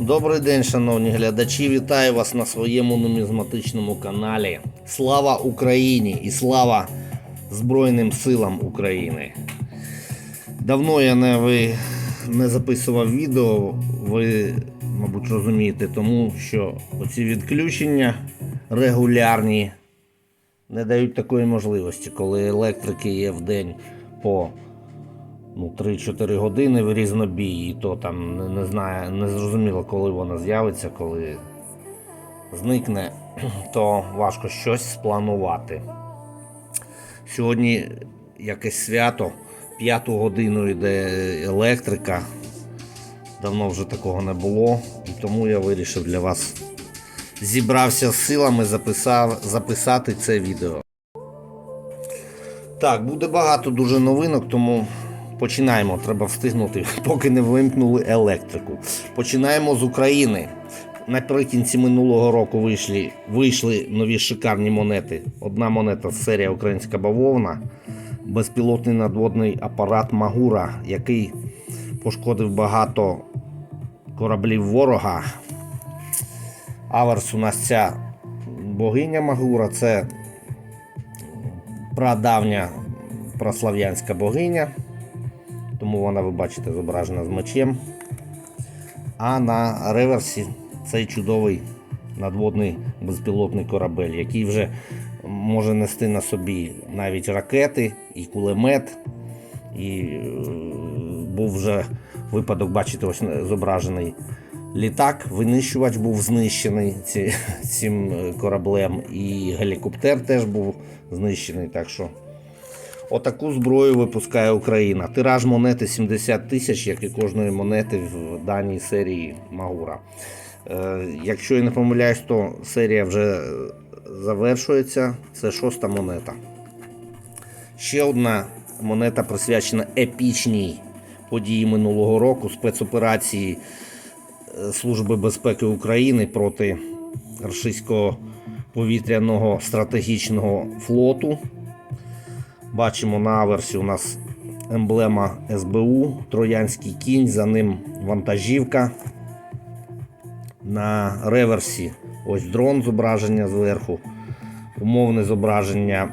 Добрий день, шановні глядачі. Вітаю вас на своєму нумізматичному каналі. Слава Україні і слава Збройним силам України. Давно я не, ви, не записував відео, ви, мабуть, розумієте, тому що оці відключення регулярні не дають такої можливості, коли електрики є в день по ну, 3-4 години в різнобій, і то там не, знаю, не зрозуміло, коли вона з'явиться, коли зникне, то важко щось спланувати. Сьогодні якесь свято, п'яту годину йде електрика. Давно вже такого не було, і тому я вирішив для вас зібрався з силами записав, записати це відео. Так, буде багато дуже новинок, тому починаємо. Треба встигнути, поки не вимкнули електрику. Починаємо з України. Наприкінці минулого року вийшли, вийшли нові шикарні монети. Одна монета з серія Українська бавовна, безпілотний надводний апарат Магура, який пошкодив багато кораблів ворога. Аверс у нас ця богиня Магура, це прадавня прослав'янська богиня, тому вона, ви бачите, зображена з мечем. А на реверсі цей чудовий надводний безпілотний корабель, який вже може нести на собі навіть ракети і кулемет. І е, був вже випадок, бачите, ось зображений літак, винищувач був знищений цим е, кораблем, і гелікоптер теж був знищений. Так що отаку зброю випускає Україна. Тираж монети 70 тисяч, як і кожної монети в даній серії Магура. Е, якщо я не помиляюсь, то серія вже завершується. Це шоста монета. Ще одна монета присвячена епічній події минулого року спецоперації е, Служби безпеки України проти російського повітряного стратегічного флоту. Бачимо на аверсі у нас емблема СБУ, Троянський кінь, за ним вантажівка. На реверсі ось дрон зображення зверху, умовне зображення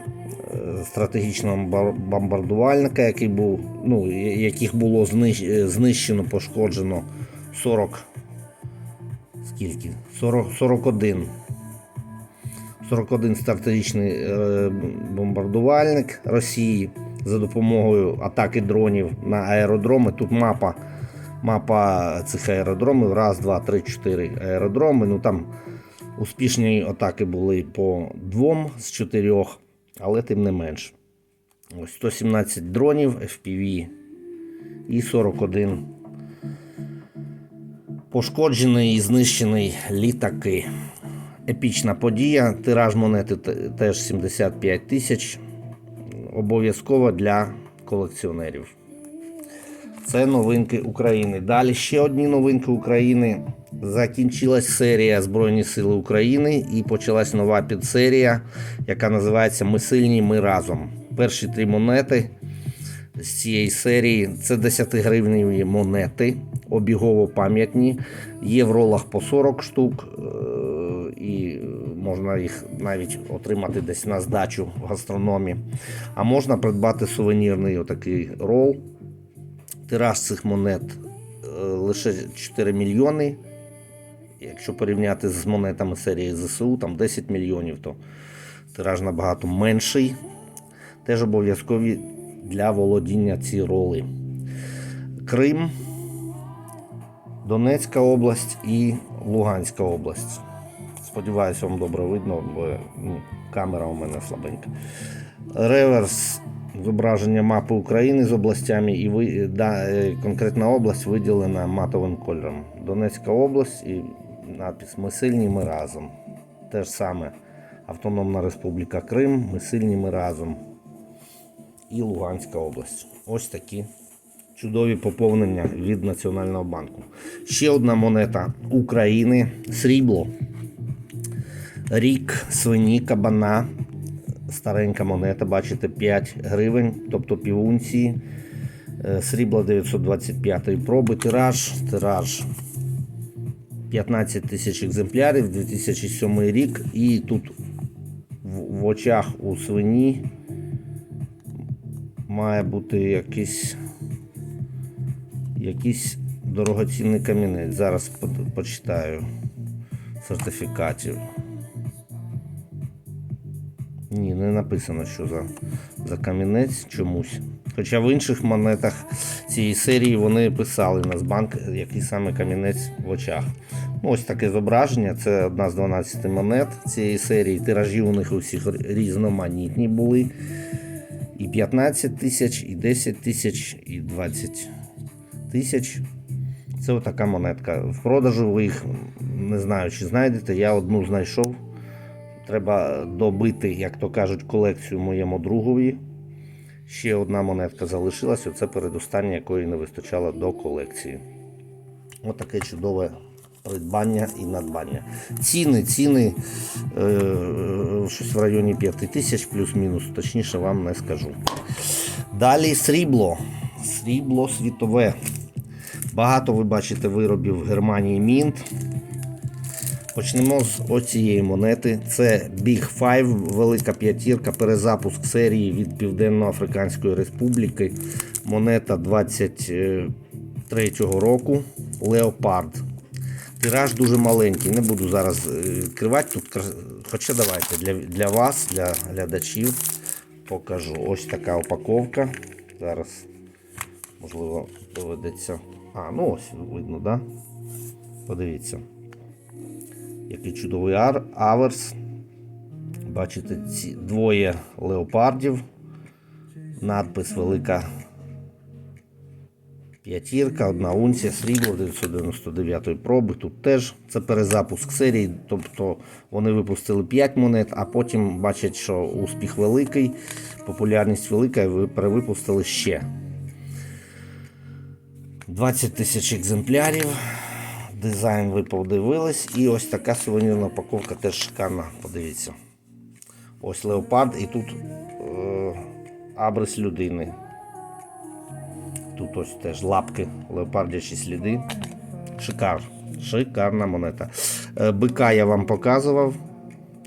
е, стратегічного бомбардувальника, який був, ну, яких було е, знищено, пошкоджено 40. Скільки? 40, 41. 41 стратегічний е, бомбардувальник Росії за допомогою атаки дронів на аеродроми. Тут мапа, мапа цих аеродромів. Раз, два, три, чотири аеродроми. Ну там успішні атаки були по двом з чотирьох, але тим не менш. Ось 117 дронів FPV і 41 пошкоджений і знищений літаки. Епічна подія. Тираж монети теж 75 тисяч. Обов'язково для колекціонерів. Це новинки України. Далі ще одні новинки України. Закінчилась серія Збройні Сили України і почалась нова підсерія, яка називається Ми сильні, ми разом. Перші три монети з цієї серії це 10 гривневі монети, обігово пам'ятні. Є в ролах по 40 штук, е, і можна їх навіть отримати десь на здачу в гастрономі. А можна придбати сувенірний отакий рол. Тираж цих монет е, лише 4 мільйони. Якщо порівняти з монетами серії ЗСУ, там 10 мільйонів, то тираж набагато менший. Теж обов'язкові для володіння ці роли. Крим, Донецька область і Луганська область. Сподіваюся, вам добре видно, бо ну, камера у мене слабенька. Реверс зображення мапи України з областями, і ви, да, е, конкретна область виділена матовим кольором. Донецька область і напис Ми сильні, ми разом. Те ж саме Автономна Республіка Крим, ми сильні, ми разом. І Луганська область. Ось такі чудові поповнення від Національного банку. Ще одна монета України срібло. Рік свині кабана. Старенька монета, бачите, 5 гривень, тобто півунції. Е, Срібла 925 проби, тираж, тираж 15 тисяч екземплярів, 2007 рік. І тут в очах у свині має бути якийсь, якийсь дорогоцінний камінець. Зараз почитаю сертифікатів. Написано, що за, за камінець чомусь. Хоча в інших монетах цієї серії вони писали Нацбанк, який саме камінець в очах. Ну, ось таке зображення. Це одна з 12 монет цієї серії. Тиражі у них у всіх різноманітні були. І 15 тисяч, і 10 тисяч, і 20 тисяч. Це отака монетка. В продажу ви їх не знаю, чи знайдете. Я одну знайшов. Треба добити, як то кажуть, колекцію моєму другові. Ще одна монетка залишилась, оце передостання, якої не вистачало до колекції. Отаке чудове придбання і надбання. Ціни, ціни е, щось в районі 5 тисяч плюс-мінус, точніше вам не скажу. Далі срібло. Срібло світове. Багато ви бачите виробів в Германії Мінт. Почнемо з оцієї монети. Це Big Five, велика п'ятірка, перезапуск серії від Південно-Африканської Республіки. Монета 23-го року. Леопард. Тираж дуже маленький. Не буду зараз е, відкривати. Тут, хоча давайте для, для вас, для глядачів, покажу. Ось така упаковка. Зараз, можливо, доведеться. А, ну ось видно, да? Подивіться. Який чудовий аверс. Бачите, ці двоє леопардів. Надпис велика п'ятірка, одна унція, срібло 999 проби. Тут теж це перезапуск серії. Тобто вони випустили 5 монет, а потім бачать, що успіх великий, популярність велика, і ви перевипустили ще. 20 тисяч екземплярів. Дизайн ви подивились. І ось така сувенірна упаковка теж шикарна. Подивіться. Ось леопард і тут е, абрис людини. Тут ось теж лапки, леопардячі сліди. Шикар. Шикарна монета. Е, бика я вам показував.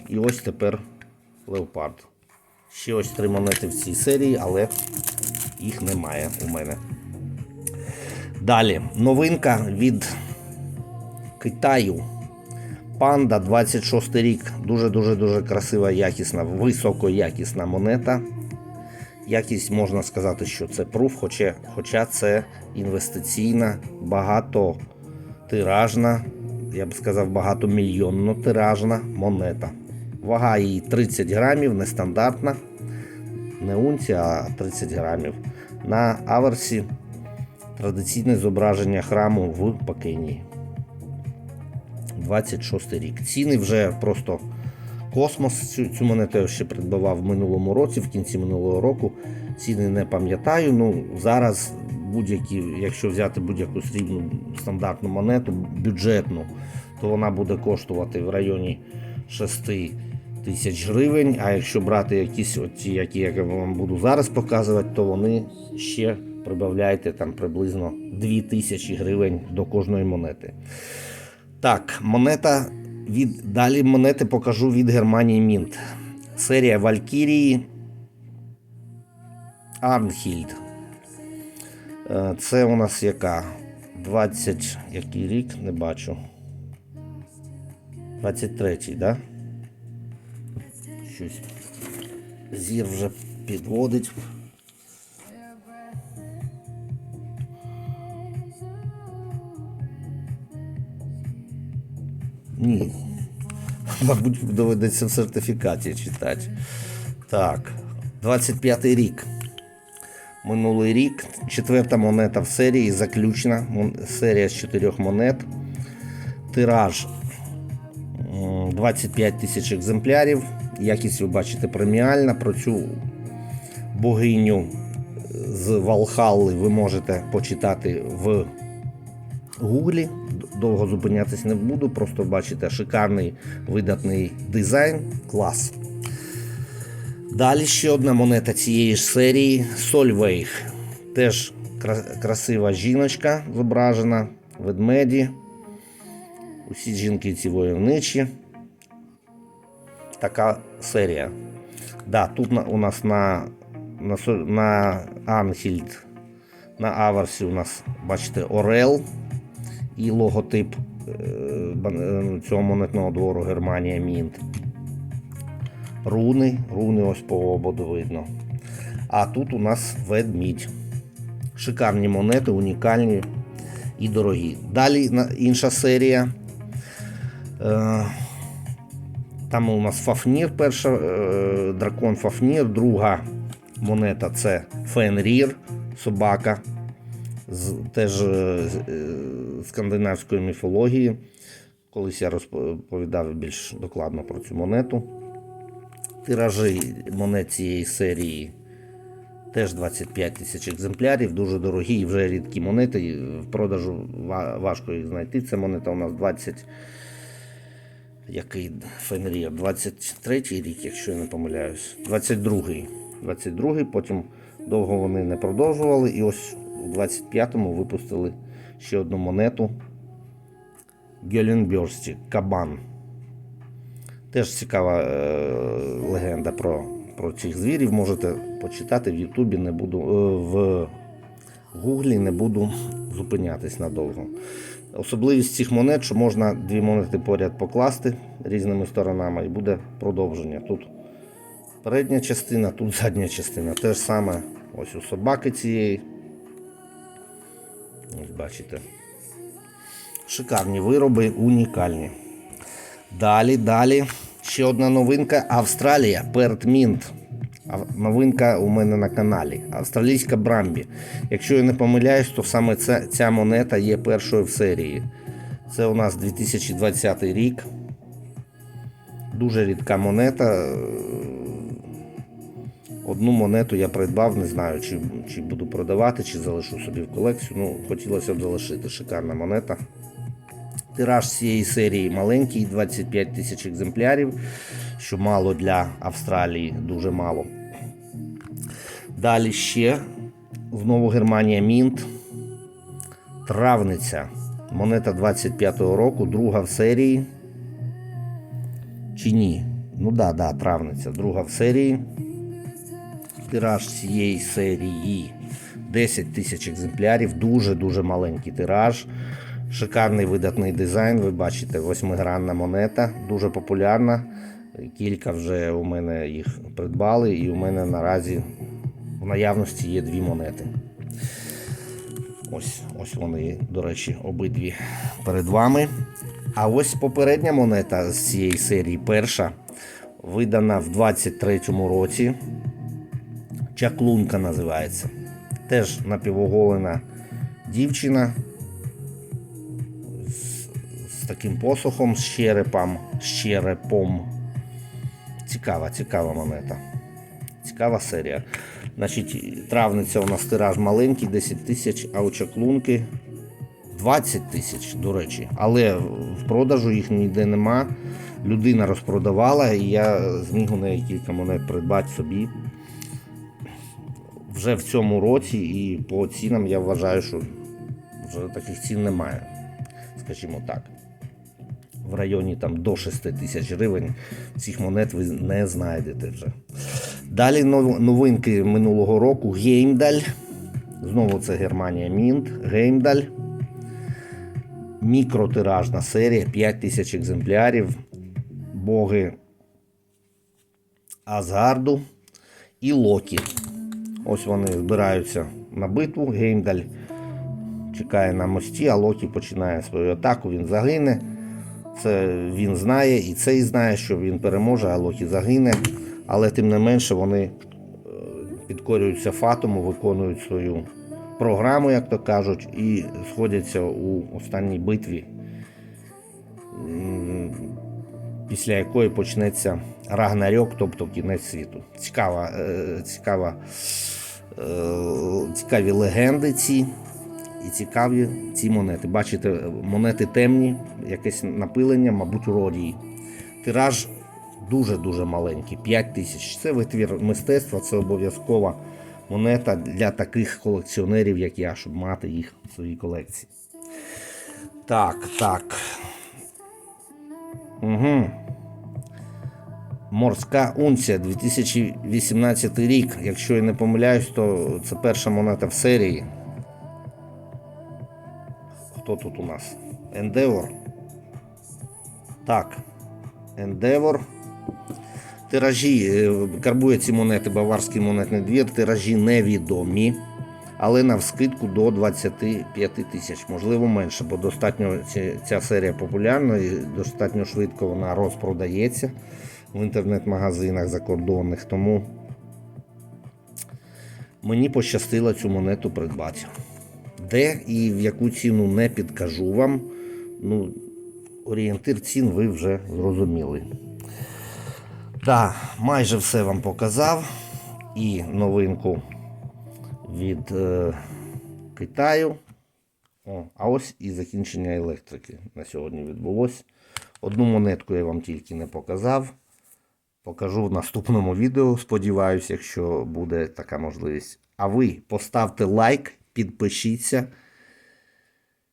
І ось тепер леопард. Ще ось три монети в цій серії, але їх немає у мене. Далі новинка від Китаю. Панда 26 рік. Дуже-дуже дуже красива, якісна, високоякісна монета. Якість можна сказати, що це пруф, хоча, хоча це інвестиційна, багатотиражна, я б сказав, багатомільйонно тиражна монета. Вага її 30 грамів, нестандартна. Не унція, а 30 грамів. На аверсі традиційне зображення храму в Пекині. 26 рік. Ціни вже просто космос. Цю, цю монету я ще придбавав в минулому році, в кінці минулого року. Ціни не пам'ятаю. Ну, зараз будь-які, якщо взяти будь-яку срібну стандартну монету, бюджетну, то вона буде коштувати в районі 6 тисяч гривень. А якщо брати якісь оці, які я вам буду зараз показувати, то вони ще прибавляйте там приблизно 2 тисячі гривень до кожної монети. Так, монета від. Далі монети покажу від Германії Мінт. Серія Валькірії Арнхільд. Е, Це у нас яка? 20. Який рік? Не бачу. 23-й, да? Щось. Зір вже підводить. Ні. Мабуть, доведеться в сертифікаті читати. Так, 25-й рік. Минулий рік. Четверта монета в серії, заключна серія з чотирьох монет. Тираж 25 тисяч екземплярів. Якість ви бачите преміальна. Про цю богиню з Валхалли ви можете почитати в Гуглі. Довго зупинятись не буду, просто бачите шикарний видатний дизайн. Клас. Далі ще одна монета цієї ж серії Сольвейх. Теж красива жіночка зображена, ведмеді. Усі жінки ці войовничі. Така серія. Да, тут у нас на, на, на Анхільд, на Аверсі у нас, бачите, Орел і логотип е, е, цього монетного двору Германія Мінт. Руни, руни ось по ободу видно. А тут у нас ведмідь. Шикарні монети, унікальні і дорогі. Далі інша серія. Е, там у нас Фафнір, перша дракон Фафнір, друга монета це Фенрір, собака з теж е, скандинавської міфології. Колись я розповідав більш докладно про цю монету. Тиражі монет цієї серії теж 25 тисяч екземплярів, дуже дорогі і вже рідкі монети. В продажу важко їх знайти. Це монета у нас 20. Який Фенрір? 23-й рік, якщо я не помиляюсь. 22-й. 22-й, потім довго вони не продовжували. І ось у 25-му випустили ще одну монету. Геленбьорсті, Кабан. Теж цікава е, легенда про, про цих звірів. Можете почитати в Ютубі, не буду, е, в Гуглі не буду зупинятись надовго. Особливість цих монет, що можна дві монети поряд покласти різними сторонами і буде продовження. Тут передня частина, тут задня частина. Те ж саме ось у собаки цієї. Ось бачите. Шикарні вироби, унікальні. Далі, далі. Ще одна новинка Австралія, Перт Мінт. Новинка у мене на каналі. Австралійська Брамбі. Якщо я не помиляюсь, то саме ця, ця монета є першою в серії. Це у нас 2020 рік. Дуже рідка монета. Одну монету я придбав, не знаю, чи, чи буду продавати, чи залишу собі в колекцію. Ну, хотілося б залишити. Шикарна монета. Тираж цієї серії маленький, 25 тисяч екземплярів, що мало для Австралії, дуже мало. Далі ще знову Германія Мінт. Травниця. Монета 25-го року, друга в серії. Чи ні? Ну да, да, травниця, друга в серії. Тираж цієї серії 10 тисяч екземплярів, дуже-дуже маленький тираж. Шикарний видатний дизайн. Ви бачите, восьмигранна монета, дуже популярна. Кілька вже у мене їх придбали, і у мене наразі в наявності є дві монети. Ось, ось вони, до речі, обидві перед вами. А ось попередня монета з цієї серії, перша, видана в 23-му році. Чаклунка називається. Теж напівоголена дівчина з, з таким посохом, з черепом, з черепом. Цікава, цікава монета. Цікава серія. Значить, травниця у нас тираж маленький, 10 тисяч, а у чаклунки 20 тисяч, до речі. Але в продажу їх ніде нема. Людина розпродавала, і я зміг у неї кілька монет придбати собі. Вже в цьому році, і по цінам я вважаю, що вже таких цін немає. Скажімо так. В районі там до 6 тисяч гривень цих монет ви не знайдете вже. Далі новинки минулого року Геймдаль. Знову це Германія Мінт. Геймдаль. Мікротиражна серія, 5 тисяч екземплярів. Боги Азгарду і Локі. Ось вони збираються на битву. Геймдаль чекає на мості, а Локі починає свою атаку, він загине. Це він знає, і цей знає, що він переможе, а Локі загине. Але тим не менше вони е, підкорюються фатуму, виконують свою програму, як то кажуть, і сходяться у останній битві, після якої почнеться Рагнарьок, тобто кінець світу. Цікава, е, цікава, е, цікаві легенди ці. І цікаві ці монети. Бачите, монети темні, якесь напилення, мабуть, уродії. Тираж дуже-дуже маленький 5 тисяч. Це витвір мистецтва, це обов'язкова монета для таких колекціонерів, як я, щоб мати їх в своїй колекції. Так, так. Угу. Морська унція 2018 рік. Якщо я не помиляюсь, то це перша монета в серії. Хто тут у нас? Endeavor. Так. Endeavor. Тиражі, е, карбує ці монети, баварський монетний двір, тиражі невідомі, але навскидку до 25 тисяч, можливо менше, бо достатньо ця серія популярна і достатньо швидко вона розпродається в інтернет-магазинах закордонних. Тому мені пощастило цю монету придбати. Де і в яку ціну не підкажу вам. Ну, орієнтир цін ви вже зрозуміли. Так, майже все вам показав. І новинку від е, Китаю. О, а ось і закінчення електрики на сьогодні відбулось. Одну монетку я вам тільки не показав. Покажу в наступному відео. Сподіваюся, якщо буде така можливість. А ви поставте лайк, підпишіться.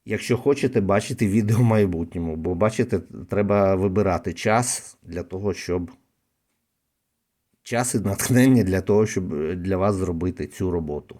Якщо хочете бачити відео в майбутньому, бо бачите, треба вибирати час для того, щоб час і натхнення для того, щоб для вас зробити цю роботу.